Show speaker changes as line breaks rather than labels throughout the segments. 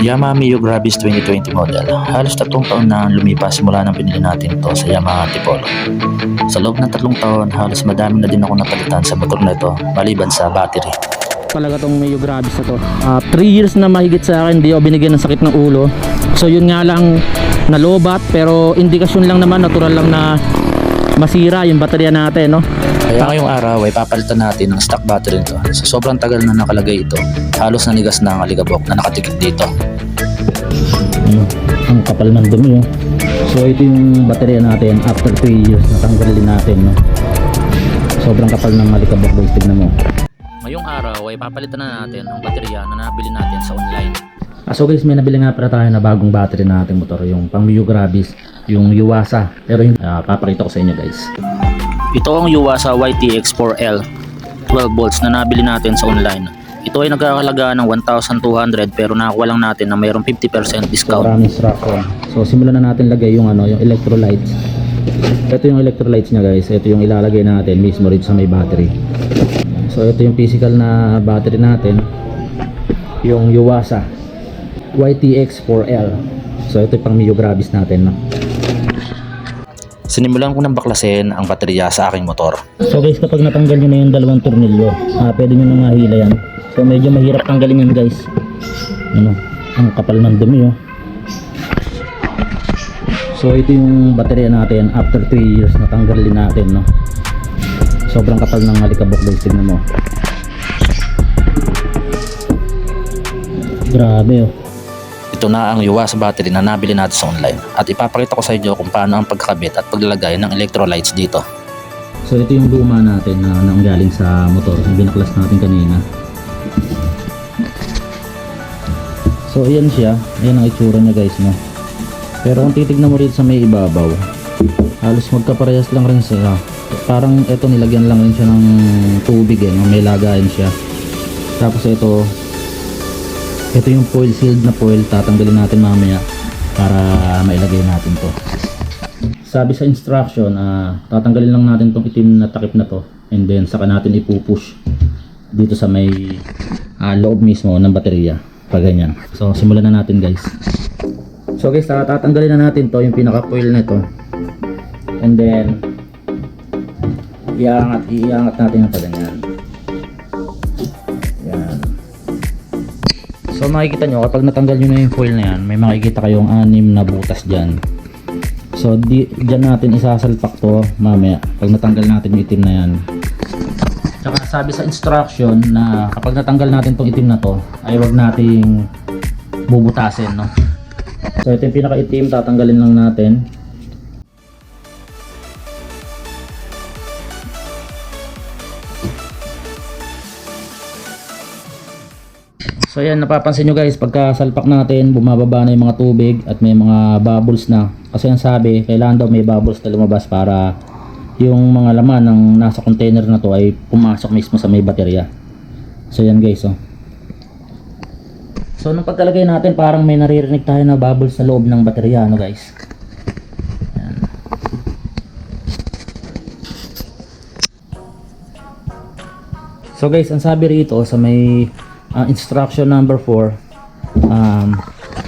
Yamaha Mio Gravis 2020 model. Halos tatlong taon na lumipas mula nang pinili natin ito sa Yamaha Antipolo. Sa loob ng tatlong taon, halos madami na din ako napalitan sa motor na ito maliban sa battery.
talaga tong medyo grabe sa to 3 years na mahigit sa akin hindi ako binigyan ng sakit ng ulo so yun nga lang nalobat pero indikasyon lang naman natural lang na masira yung baterya natin no
Kaya ngayong araw ay papalitan natin ng stock battery nito. Sa sobrang tagal na nakalagay ito, halos nanigas na ang aligabok na nakatikit dito.
Ano, ang kapal ng dumi oh. so ito yung baterya natin after 3 years natanggalin natin no sobrang kapal ng alikabok guys tignan mo
Ngayong araw ay papalitan na natin ang baterya na nabili natin sa online.
Ah, so guys, may nabili nga pala tayo na bagong battery na ating motor, yung pang Mio Gravis, yung Yuasa. Pero yung ah, papakita ko sa inyo guys.
Ito ang Yuasa YTX4L 12 volts na nabili natin sa online. Ito ay nagkakalaga ng 1,200 pero nakakuha lang natin na mayroong 50% discount.
Maraming instruction. So simulan na natin lagay yung ano, yung electrolytes. Ito yung electrolytes niya guys. Ito yung ilalagay natin mismo rito sa may battery. So ito yung physical na battery natin. Yung Yuasa YTX4L. So ito yung pang Mio Gravis natin. No?
Sinimulan ko ng baklasin ang baterya sa aking motor.
So guys, kapag natanggal nyo na yung dalawang tornilyo, ah, pwede nyo nang mahila yan. So medyo mahirap tanggalin yan guys. Ano, ang kapal ng dumi oh. So ito yung baterya natin after 3 years natanggalin natin no. Sobrang kapal ng alikabok guys, tignan mo. Grabe oh.
Ito na ang Yuasa battery na nabili natin sa online. At ipapakita ko sa inyo kung paano ang pagkakabit at paglalagay ng electrolytes dito.
So ito yung luma natin na nanggaling sa motor, yung binaklas natin kanina. So ayan siya, ayan ang itsura niya guys no. Pero kung titignan mo rito sa may ibabaw, halos magkaparehas lang rin sila. Parang ito nilagyan lang rin siya ng tubig eh, no? may lagayan siya. Tapos ito, ito yung foil sealed na foil, tatanggalin natin mamaya para mailagay natin to sabi sa instruction, ah, tatanggalin lang natin tong itim na takip na to and then saka natin ipupush dito sa may ah, loob mismo ng baterya. Pag ganyan. So, simulan na natin guys. So guys, tatanggalin na natin to yung pinaka coil na to. And then, iangat, iangat natin yung. Yan. So makikita nyo, kapag natanggal nyo na yung foil na yan, may makikita kayong anim na butas dyan. So di diyan natin isasalpak to mamaya pag natanggal natin yung itim na yan. Tsaka sabi sa instruction na kapag natanggal natin tong itim na to ay wag nating bubutasin no. So ito yung pinaka-itim tatanggalin lang natin. So yan, napapansin nyo guys, pagka salpak natin, bumababa na yung mga tubig at may mga bubbles na. Kasi ang sabi, kailangan daw may bubbles na lumabas para yung mga laman ng nasa container na to ay pumasok mismo sa may baterya. So yan guys, oh. So nung pagkalagay natin, parang may naririnig tayo na bubbles sa loob ng baterya, ano guys. So guys, ang sabi rito sa may uh, instruction number 4 um,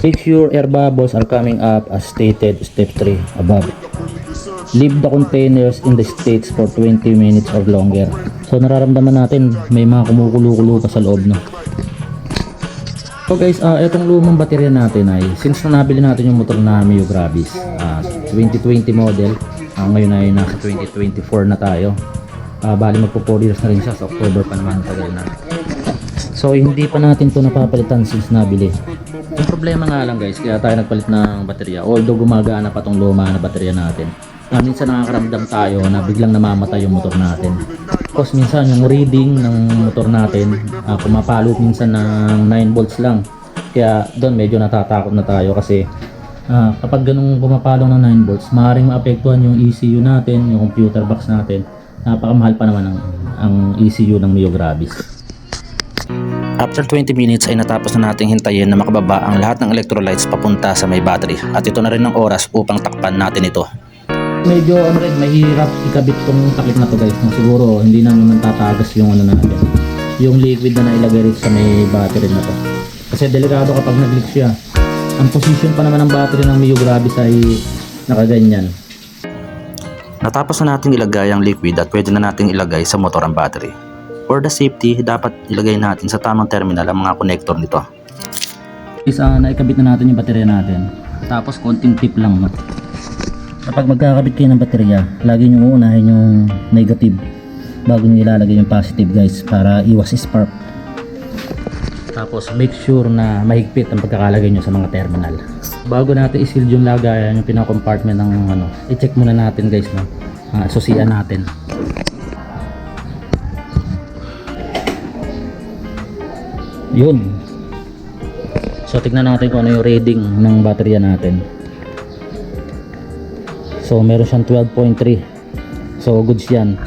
make sure air bubbles are coming up as stated step 3 above. Leave the containers in the states for 20 minutes or longer. So nararamdaman natin may mga kumukulo-kulo pa sa loob no? So guys, uh, itong lumang baterya natin ay since na nabili natin yung motor na Mio Gravis uh, 2020 model uh, ngayon ay nasa 2024 na tayo. Uh, bali magpo 4 years na rin siya sa October pa naman tagal na So hindi pa natin to napapalitan since nabili. Yung problema nga lang guys, kaya tayo nagpalit ng baterya. Although gumagana pa tong luma na baterya natin. Na minsan nakakaramdam tayo na biglang namamatay yung motor natin. Tapos minsan yung reading ng motor natin, uh, pumapalo minsan ng 9 volts lang. Kaya doon medyo natatakot na tayo kasi ah, kapag ganung pumapalo ng 9 volts, maaaring maapektuhan yung ECU natin, yung computer box natin. Napakamahal pa naman ang, ang ECU ng Mio Gravis.
After 20 minutes ay natapos na nating hintayin na makababa ang lahat ng electrolytes papunta sa may battery. At ito na rin ang oras upang takpan natin ito.
medyo ano rin mahirap ikabit tong takip na to guys siguro hindi na naman tatagas yung ano natin yung liquid na nailagay rito sa may battery na to
Kasi delikado kapag nag-leak siya. Ang position pa naman ng battery ng Mio Gravis ay nakaganyan.
Natapos na natin ilagay ang liquid at pwede na natin ilagay sa motor ang battery. For the safety, dapat ilagay natin sa tamang terminal ang mga connector nito.
Is uh, naikabit na natin yung baterya natin. Tapos konting tip lang no. Kapag magkakabit kayo ng baterya, lagi nyo uunahin yung negative bago nyo ilalagay yung positive guys para iwas spark. Tapos make sure na mahigpit ang pagkakalagay nyo sa mga terminal. Bago natin isil yung lagayan, yung pinaka-compartment ng ano, i-check muna natin guys no. Uh, susian natin. Yun, So tignan natin kung ano yung reading ng baterya natin. So meron siyang 12.3. So goods yan.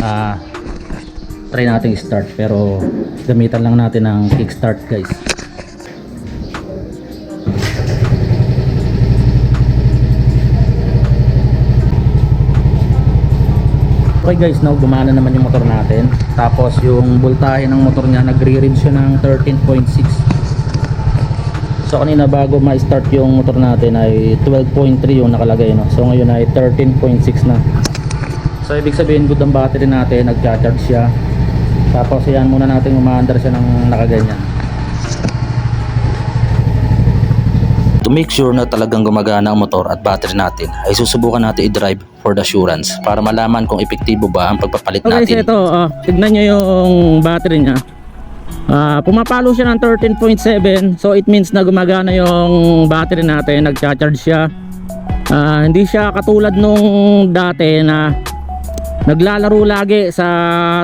Ah try natin i-start pero gamitan lang natin ng kickstart guys. Okay guys, now gumana naman yung motor natin. Tapos yung voltahe ng motor niya nagre-read siya ng 13.6. So kanina bago ma-start yung motor natin ay 12.3 yung nakalagay no. So ngayon ay 13.6 na. So ibig sabihin good ang battery natin, nagcha-charge siya. Tapos yan muna natin umaandar siya ng nakaganyan.
To make sure na talagang gumagana ang motor at battery natin, ay susubukan natin i-drive for the assurance para malaman kung epektibo ba ang pagpapalit
Okay, so
natin.
ito, oh, tignan nyo yung battery niya. Ah, pumapalo siya ng 13.7 so it means na gumagana yung battery natin, nagcha-charge siya. Ah, hindi siya katulad nung dati na naglalaro lagi sa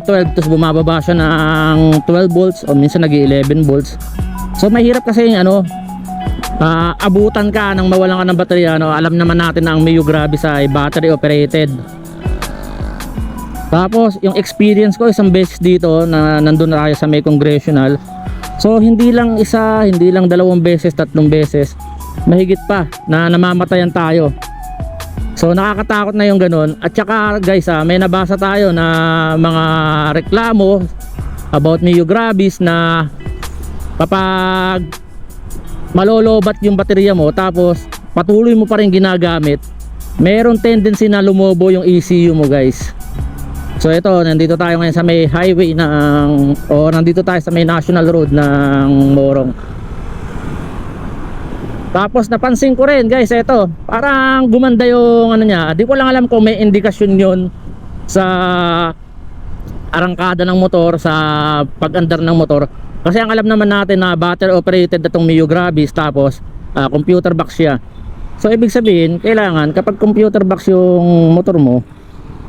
12 tapos bumababa siya ng 12 volts o minsan nag 11 volts. So mahirap kasi yung ano, ah, abutan ka nang mawalan ka ng baterya no? alam naman natin na ang Mio Gravis ay battery operated. Tapos yung experience ko isang beses dito na nandun na tayo sa may congressional so hindi lang isa hindi lang dalawang beses tatlong beses. Mahigit pa na namamatayan tayo. So nakakatakot na yung ganun. At saka guys ah, may nabasa tayo na mga reklamo about Mio Gravis na kapag malolobat yung baterya mo tapos patuloy mo pa rin ginagamit meron tendency na lumobo yung ECU mo guys. So ito nandito tayo ngayon sa may highway ng o nandito tayo sa may national road ng Morong. Tapos napansin ko rin guys ito parang gumanda yung ano niya di ko lang alam kung may indikasyon yon sa arangkada ng motor sa pag-andar ng motor kasi ang alam naman natin na battery operated itong Mio Gravis tapos ah, computer box siya. So ibig sabihin kailangan kapag computer box yung motor mo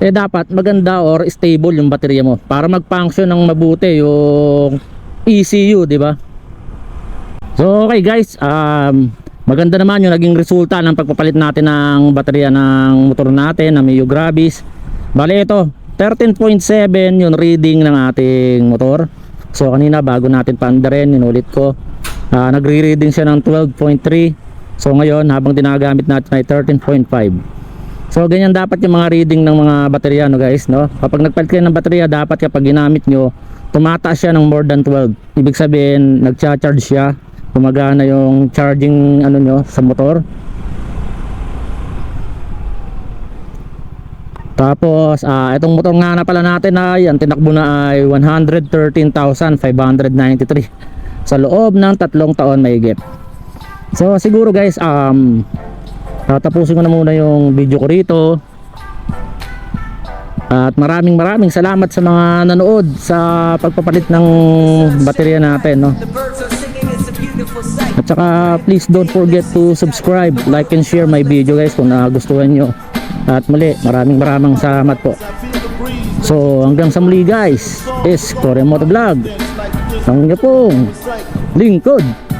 eh dapat maganda or stable yung baterya mo para mag-function ng mabuti yung ECU di ba? So okay guys um, maganda naman yung naging resulta ng pagpapalit natin ng baterya ng motor natin na Mio Gravis bali ito 13.7 yung reading ng ating motor so kanina bago natin paandarin inulit ko. Ah, nagre-reading siya ng 12.3 so ngayon habang dinagamit natin ay 13.5 so ganyan dapat yung mga reading ng mga baterya no guys no? Kapag nagpalit kayo ng baterya dapat kapag ginamit nyo tumataas siya ng more than 12 ibig sabihin nagcha-charge siya. Gumagana yung charging ano nyo sa motor Tapos, ah itong motor nga na pala natin ay ang tinakbo na ay 113,593 sa loob ng tatlong taon mahigit. So siguro guys, um tatapusin ko na muna yung video ko rito. At maraming maraming salamat sa mga nanood sa pagpapalit ng baterya natin, no. At saka please don't forget to subscribe, like and share my video guys kung nagustuhan nyo. At muli, maraming maraming salamat po. So hanggang sa muli guys, is Koremoto Vlog. Ang inyo pong lingkod